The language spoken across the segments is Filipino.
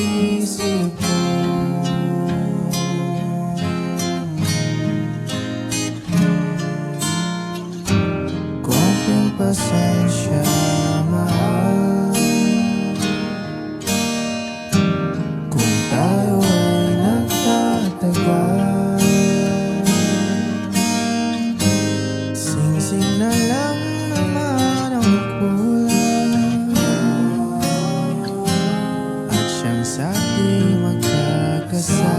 príncipe. Um passeio. Ating magkakasal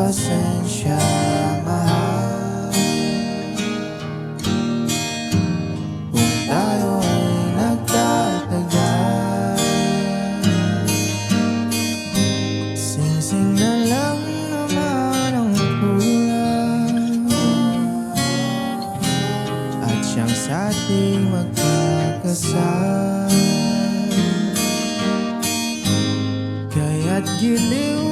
pasensya, mahal Kung tayo ay nagtatagal Sing-sing na lang naman At siyang sa ating magkakasal. Kaya't giliw